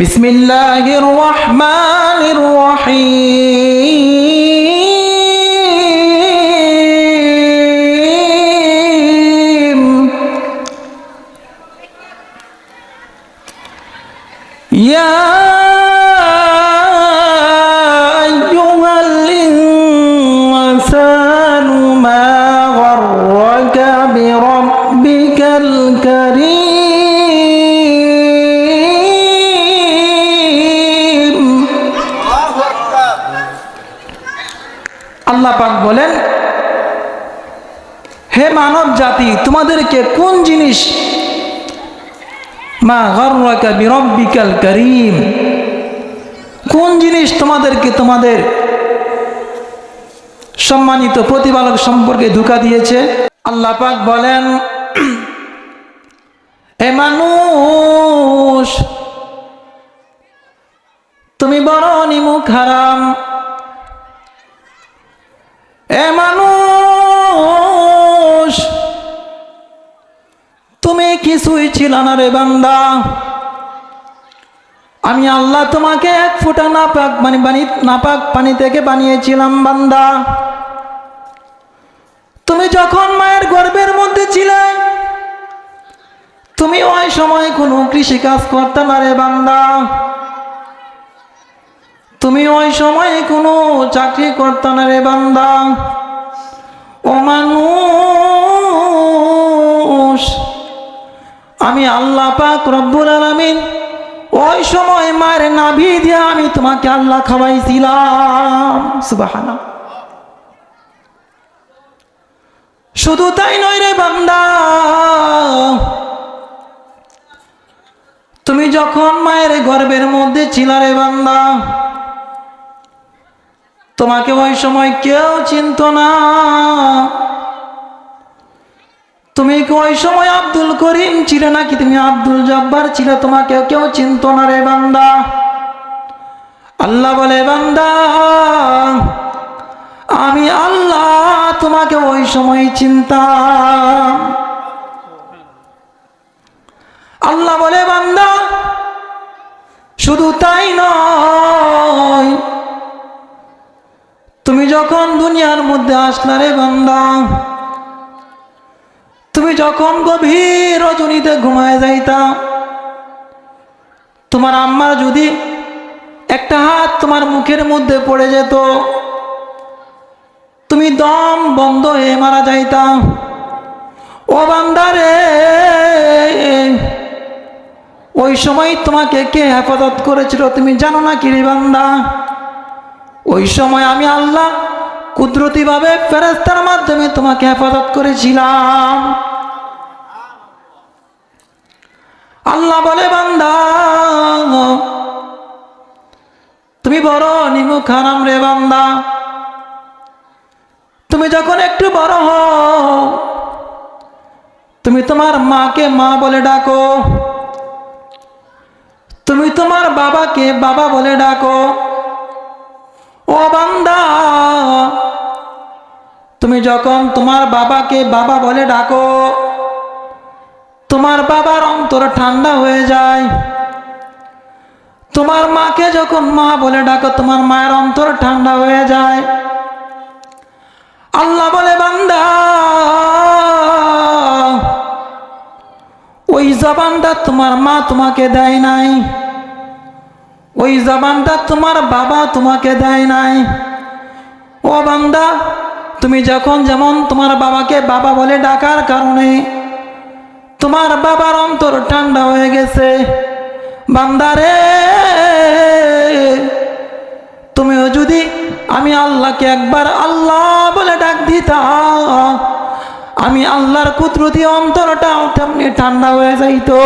بسم الله الرحمن الرحيم. يا أيها الإنسان ما غرك بربك الكريم؟ আল্লাহ পাক বলেন, হে মানব জাতি, তোমাদেরকে কোন জিনিস মা গর্রাকা বিরব্বিকাল করিম, কোন জিনিস তোমাদেরকে তোমাদের সম্মানিত প্রতিপালক সম্পর্কে ধোকা দিয়েছে? আল্লাহ পাক বলেন হে মানুষ, তুমি বড় নিমুখ হারাম। এ মানুষ, তুমি কিছুই ছিল না রে বান্দা। আমি আল্লাহ তোমাকে এক ফোঁটা নাপাক মানে বানি নাপাক পানি থেকে বানিয়েছিলাম বান্দা। তুমি যখন মায়ের গর্ভের মধ্যে ছিলে, তুমি ওই সময় কোনো কৃষি কাজ করতে না রে বান্দা। তুমি ওই সময় কোনো চাকরি করতে না রে বান্দা। ও মানুষ, আমি আল্লাহ পাক রব্বুল আলামিন ওই সময় মায়ের নাভি দিয়ে আমি তোমাকে আল্লাহ খাওয়াইছিলাম। সুবাহানা শুধু তাই নয় রে বান্দা, তুমি যখন মায়ের গর্বের মধ্যে ছিল রে বান্দা তোমাকে ওই সময় কেউ চিনত না। তুমি কি ওই সময় আব্দুল করিম ছিলে নাকি তুমি আব্দুল জব্বার ছিলে? তোমাকে কেউ চিনত না রে বান্দা। আল্লাহ বলে, বান্দা, আমি আল্লাহ তোমাকে ওই সময় চিন্তাম। আল্লাহ বলে, বান্দা, শুধু তাই নয় দুনিয়ার মধ্যে আসলা রে বান্দা। তুমি যখন গভীর রজনীতে ঘুমায় যাইতা, তোমার আম্মার যদি একটা হাত তোমার মুখের মধ্যে পড়ে যেত, তুমি দম বন্ধ হয়ে মারা যাইতা। ও বান্দারে ওই সময় তোমাকে কে হেফাজত করেছিল তুমি জানো না কি রে বান্দা? ওই সময় আমি আল্লাহ কুদরতিভাবে ফেরেস্তার মাধ্যমে তোমাকে হেফাজত করেছিলাম। আল্লাহ বলে, বান্দা, তুমি বড় নিমু হারাম রে বান্দা। তুমি যখন একটু বড় হও, তুমি তোমার মাকে মা বলে ডাকো। তুমি তোমার বাবাকে বাবা বলে ডাকো। তুমি যখন তোমার বাবাকে বাবা বলে ডাকো, তোমার বাবার অন্তর ঠান্ডা হয়ে যায়। তোমার মাকে যখন মা বলে ডাকো, তোমার মায়ের অন্তর ঠান্ডা হয়ে যায়। আল্লাহ বলে, বান্দা, ওই জবানটা তোমার মা তোমাকে দেয় নাই। ওই জবানটা তোমার বাবা তোমাকে দেয় নাই। ও বান্দা তুমি যখন যেমন তোমার বাবাকে বাবা বলে ডাকার কারণে তোমার বাবার অন্তর ঠান্ডা হয়ে গেছে বান্দারে তুমিও যদি আমি আল্লাহকে একবার আল্লাহ বলে ডাক দিতা, আমি আল্লাহর কুদরতি অন্তরটা তেমনি ঠান্ডা হয়ে যাইতো।